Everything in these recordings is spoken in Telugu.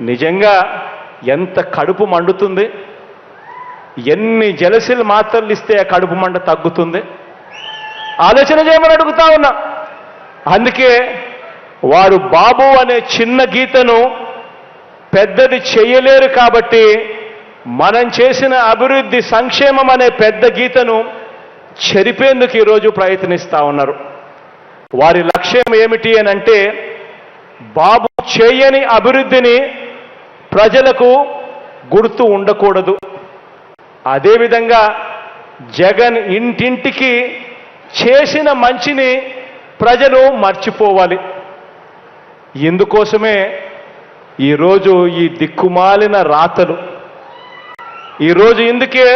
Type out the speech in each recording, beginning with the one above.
నిజంగా ఎంత కడుపు మండుతుంది? ఎన్ని జలసిలు మాత్రలు ఇస్తే ఆ కడుపు మంట తగ్గుతుంది? ఆలోచన చేయమని అడుగుతా ఉన్నా. అందుకే వారు బాబు అనే చిన్న గీతను పెద్దది చేయలేరు కాబట్టి మనం చేసిన అభివృద్ధి సంక్షేమం అనే పెద్ద గీతను చెరిపేందుకు ఈరోజు ప్రయత్నిస్తా ఉన్నారు. వారి లక్ష్యం ఏమిటి అని అంటే బాబు చేయని అభివృద్ధిని ప్రజలకు గుర్తు ఉండకూడదు. అదేవిధంగా జగన్ ఇంటింటికి చేసిన మంచిని ప్రజలు మర్చిపోవాలి. ఇందుకోసమే ఈరోజు ఈ దిక్కుమాలిన రాతలు. ఈరోజు ఇందుకే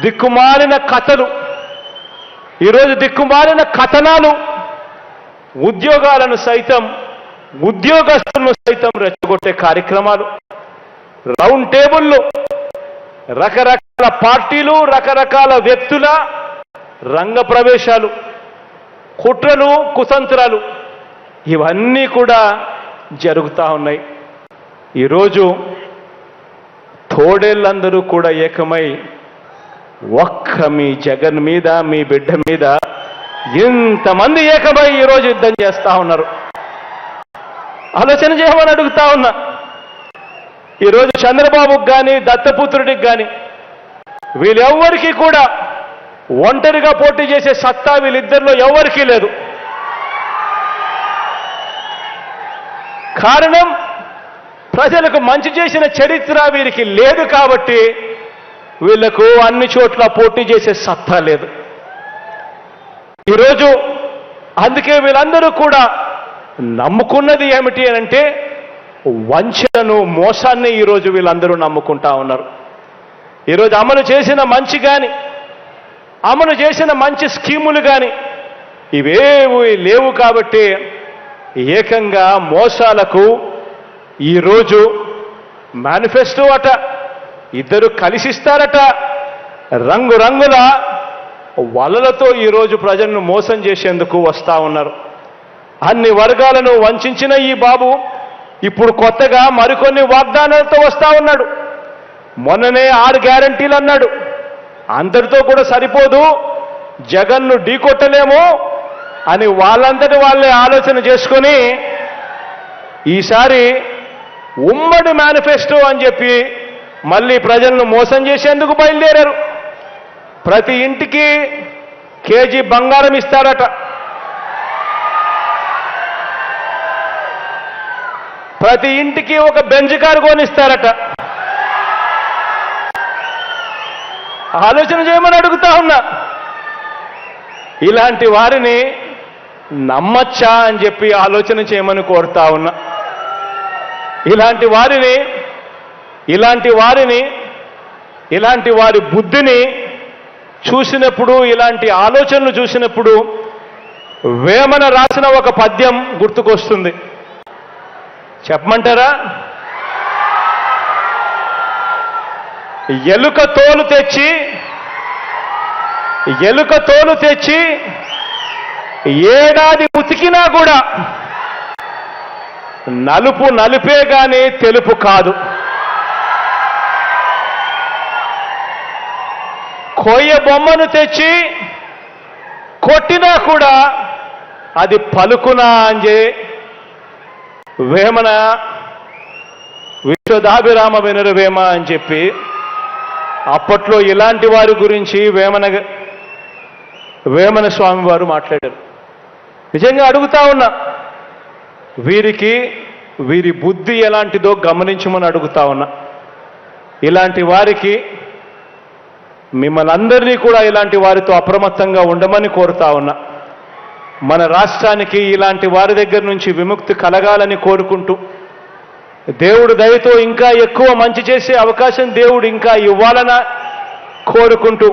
దిక్కుమాలిన కథలు. ఈరోజు దిక్కుమాలిన కథనాలు ఉద్యోగాలను సైతం ఉద్యోగస్తులను సైతం రెచ్చగొట్టే కార్యక్రమాలు రౌండ్ టేబుల్లో రకరకాల పార్టీలు రకరకాల వ్యక్తుల రంగ ప్రవేశాలు కుట్రలు కుతంత్రాలు ఇవన్నీ కూడా జరుగుతూ ఉన్నాయి. ఈరోజు తోడేళ్ళందరూ కూడా ఏకమై ఒక్క మీ జగన్ మీద మీ బిడ్డ మీద ఇంతమంది ఏకమై ఈరోజు యుద్ధం చేస్తూ ఉన్నారు. ఆలోచన చేయమని అడుగుతా ఉన్నా. ఈరోజు చంద్రబాబుకి కానీ దత్తపుత్రుడికి కానీ వీళ్ళెవ్వరికీ కూడా ఒంటరిగా పోటీ చేసే సత్తా వీళ్ళిద్దరిలో ఎవరికీ లేదు. కారణం ప్రజలకు మంచి చేసిన చరిత్ర వీరికి లేదు కాబట్టి వీళ్ళకు అన్ని చోట్ల పోటీ చేసే సత్తా లేదు. ఈరోజు అందుకే వీళ్ళందరూ కూడా నమ్ముకున్నది ఏమిటి అని అంటే వంచనను మోసాన్ని ఈరోజు వీళ్ళందరూ నమ్ముకుంటా ఉన్నారు. ఈరోజు అమలు చేసిన మంచి కానీ అమలు చేసిన మంచి స్కీములు కానీ ఇవేవి లేవు కాబట్టి ఏకంగా మోసాలకు ఈరోజు మేనిఫెస్టో అట ఇద్దరు కలిసిస్తారట. రంగురంగుల వలలతో ఈరోజు ప్రజలను మోసం చేసేందుకు వస్తూ ఉన్నారు. అన్ని వర్గాలను వంచిన ఈ బాబు ఇప్పుడు కొత్తగా మరికొన్ని వాగ్దానాలతో వస్తా ఉన్నాడు. మొన్ననే ఆరు గ్యారంటీలు అన్నాడు. అందరితో కూడా సరిపోదు. జగన్ను ఢీకొట్టలేము అని వాళ్ళంతటి వాళ్ళే ఆలోచన చేసుకొని ఈసారి ఉమ్మడి మేనిఫెస్టో అని చెప్పి మళ్ళీ ప్రజలను మోసం చేసేందుకు బయలుదేరారు. ప్రతి ఇంటికి కేజీ బంగారం ఇస్తారట. ప్రతి ఇంటికి ఒక బెంజ్ కారు కొనిస్తారట. ఆలోచన చేయమని అడుగుతా ఉన్నా. ఇలాంటి వారిని నమ్మచ్చా అని చెప్పి ఆలోచన చేయమని కోరుతా ఉన్నా. ఇలాంటి వారిని ఇలాంటి వారిని ఇలాంటి వారి బుద్ధిని చూసినప్పుడు ఇలాంటి ఆలోచనలు చూసినప్పుడు వేమన రాసిన ఒక పద్యం గుర్తుకొస్తుంది. చెప్పమంటారా? ఎలుక తోలు తెచ్చి ఎలుక తోలు తెచ్చి ఏడాది ఉతికినా కూడా నలుపు నలుపే కానీ తెలుపు కాదు. కొయ్య బొమ్మను తెచ్చి కొట్టినా కూడా అది పలుకునా అంజే వేమన విశ్వదాభిరామ వినరవేమ అని చెప్పి అప్పట్లో ఇలాంటి వారి గురించి వేమన వేమన స్వామి వారు మాట్లాడారు. నిజంగా అడుగుతా ఉన్నా వీరికి వీరి బుద్ధి ఎలాంటిదో గమనించమని అడుగుతా ఉన్నా. ఇలాంటి వారికి మిమ్మల్ని అందరినీ కూడా ఇలాంటి వారితో అప్రమత్తంగా ఉండమని కోరుతా ఉన్నా. మన రాష్ట్రానికి ఇలాంటి వారి దగ్గర నుంచి విముక్తి కలగాలని కోరుకుంటూ దేవుడు దయతో ఇంకా ఎక్కువ మంచి చేసే అవకాశం దేవుడు ఇంకా ఇవ్వాలన కోరుకుంటూ